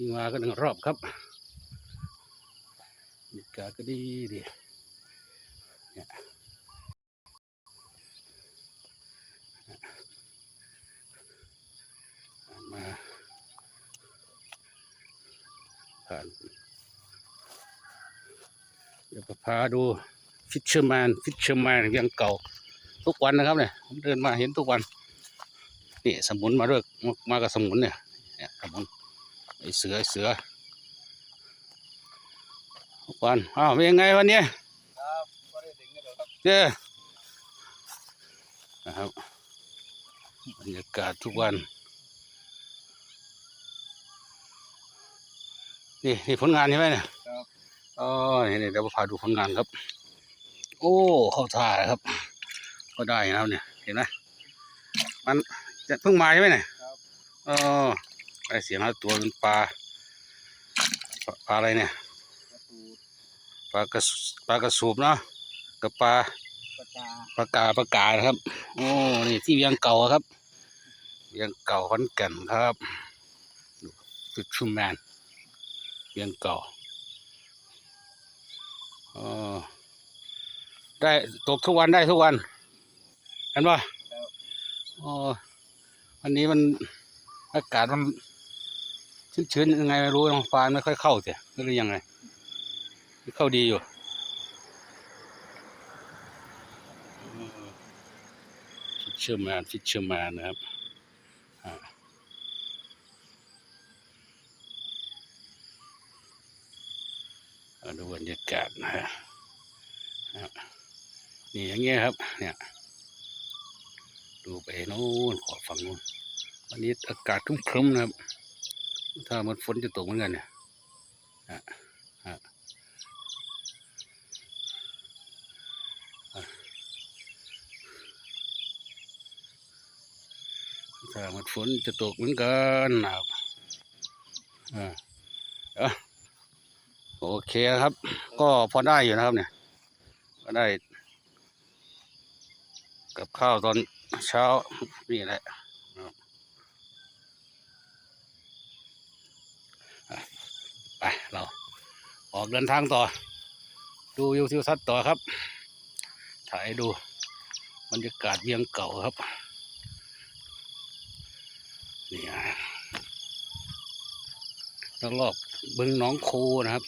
วิ่งมาก็หนึ่งรอบครับบรรยากาศก็ดีดีเนี่ยมาผ่านเดี๋ยวพาดูฟิชเชอร์แมนฟิชเชอร์แมนยังเก่าทุกวันนะครับเนี่ยผมเดินมาเห็นทุกวันนี่สมุนมาด้วยมามากับสมุนเนี่ยเนี่ยสมุน ไอเสือไอเสือทุกวันอ้าวเป็นยังไงวันนี้ครับก็ได้ถึงกันเดี๋ยวครับเจ้นะครับบรรยากาศทุกวัน นี่นี่ผลงานใช่ไหมเนี่ยครับอ๋อนี่นี่เดี๋ยวพาดูผลงานครับ โอ้เข้าท่าเลยครับ ก็ได้นะครับเนี่ยเห็นไหมมันจะเพิ่งมาใช่ไหมเนี่ยครับอ๋อ ได้เสียงแล้วตัวเป็นปลาปลาอะไรเนี่ยปะตูปลากระปลากระสูบเนาะกับปลาประกาปลากาปลากานะครับ โอ้นี่ที่เวียงเก่าครับเวียงเก่าขอนแก่นครับฟิชชูแมนเวียงเก่าอ๋อได้ตกทุกวันได้ทุกวัน เห็นป่ะอ๋อวันนี้มันอากาศมัน ชื้นๆยังไงไม่รู้น้องฟ้าไม่ค่อยเข้าเสียหรือยังไงเข้าดีอยู่ฟิชเชอร์แมนฟิชเชอร์แมนนะครับดูบรรยากาศนะฮะนี่อย่างเงี้ยครับ เนี่ย ดูไปโน่นขอฝั่งโน้นวันนี้อากาศครึ้มๆนะครับ ถ้ามันฝนจะตกเหมือนกันเนี่ยถ้ามันฝนจะตกเหมือนกันนะครับโอเคครับ ก็พอได้อยู่นะครับเนี่ย ก็ได้ กับข้าวตอนเช้านี่แหละนะครับอะไปเรา ออกเดินทางต่อ ดูวิวทิวทัศน์ต่อครับ ถ่ายดูบรรยากาศเวียงเก่าครับนี่ฮะแล้วรอบบึงน้องคูนะครับ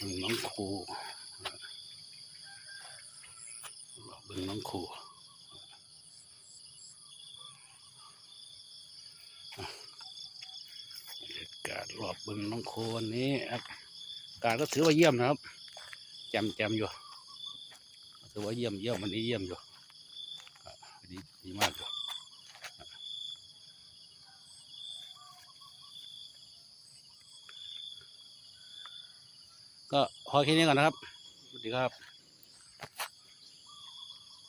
บึงน้องคูรอบบึงน้องคู รยากาศรอบบึงน้องโควันนี้ครับอากาศก็ถือว่าเยี่ยมนะครับแจมแจมอยู่ถือว่าเยี่ยมเยี่ยมวันนี้เยี่ยมอยู่ดีดีมากอยู่ก็พอแค่นี้ก่อนนะครับสวัสดีครับ